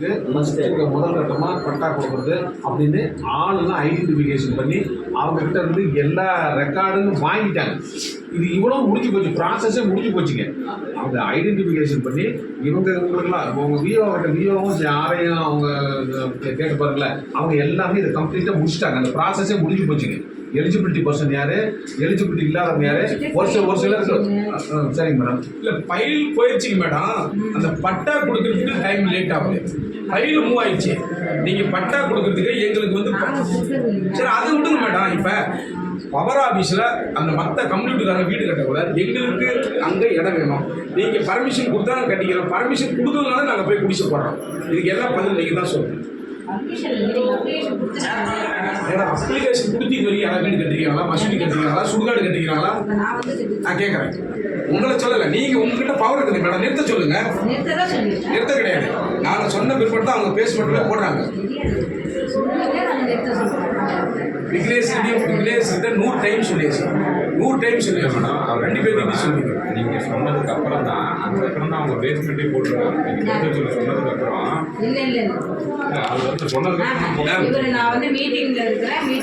First முதல் கட்டமாக பட்டா கொடுக்குறது அப்படின்னு ஆளுலாம் ஐடென்டிஃபிகேஷன் பண்ணி அவங்ககிட்ட இருந்து எல்லா ரெக்கார்டும் வாங்கிட்டாங்க. இது இவ்வளோ முடிஞ்சு போச்சு ப்ராசஸே முடிஞ்சு போச்சுங்க. அவங்க ஐடென்டிஃபிகேஷன் பண்ணி இவங்க இவங்களுக்குலாம் அவங்க விஓ கிட்ட விஓவும் யாரையும் அவங்க கேட்டு பாருங்களேன். அவங்க எல்லாமே இதை கம்ப்ளீட்டாக முடிச்சிட்டாங்க. அந்த ப்ராசஸே முடிஞ்சு போச்சுங்க. எலிஜிபிலிட்டி பர்சன் யார்? எலிஜிபிலிட்டி இல்லாதவங்க யார்? ஒரு சில ஒரு சிலருக்கு ஆ, சரிங்க மேடம் இல்ல ஃபைல் போயிடுச்சுங்க மேடம் அந்த பட்டா கொடுக்கறதுக்கு டைம் லேட் ஆகுது. ஃபைல் மூவ் ஆயிடுச்சு. நீங்க பட்டா கொடுக்கறதுக்கு எங்களுக்கு வந்து சரி அது விடுங்க மேடம் இப்ப பவர் ஆபீஸ்ல அந்த மற்ற கம்யூனிட்டிக்காரங்க வீடு கட்டக்கூடாது. எங்களுக்கு அங்க இடம் வேணும். நீங்க பர்மிஷன் கொடுத்தா கட்டிக்கிறோம். பர்மிஷன் கொடுக்கறதுனால நாங்க போய் குடிசை போடுறோம். இதுக்கு எல்லாம் பதில் நீங்க தான் சொல்லுங்க ஏன்னா அப்ளிகேஷன் கொடுத்து இது வரைக்கும் யாராவது வீடு கட்டிக்கிறாங்களா மசூதி கட்டிக்கிறாங்களா சுடுகாடு கட்டிக்கிறாங்களா நான் கேட்குறேன் உங்களை சொல்லலை. நீங்க உங்ககிட்ட பவர் இருக்குது. மேடம் நிறுத்த சொல்லுங்க. நிறுத்த கிடையாது. நாங்க சொன்ன பிற்பாடு தான் அவங்க பேஸ்மெண்ட்ல போடுறாங்க விக்னேஷ் ரெட்டியும் விக்னேஷ் கிட்ட நூறு டைம் சொல்லியாச்சு. நூறு டைம் சொல்லியாச்சு மேடம். ரெண்டு பேரும் சொல்லிங்க நீங்க சொன்னதுக்கு அப்புறம் தான் அதுக்கப்புறம் தான் அவங்க பேஸ்மெண்ட்டே போட்டுருக்காங்க நீங்க எடுத்து சொல்லி சொன்னதுக்கு அப்புறம். இல்ல இல்ல. அது வந்து சொன்னதுக்கு அப்புறம் நான் வந்து மீட்டிங்ல இருக்கிறேன்.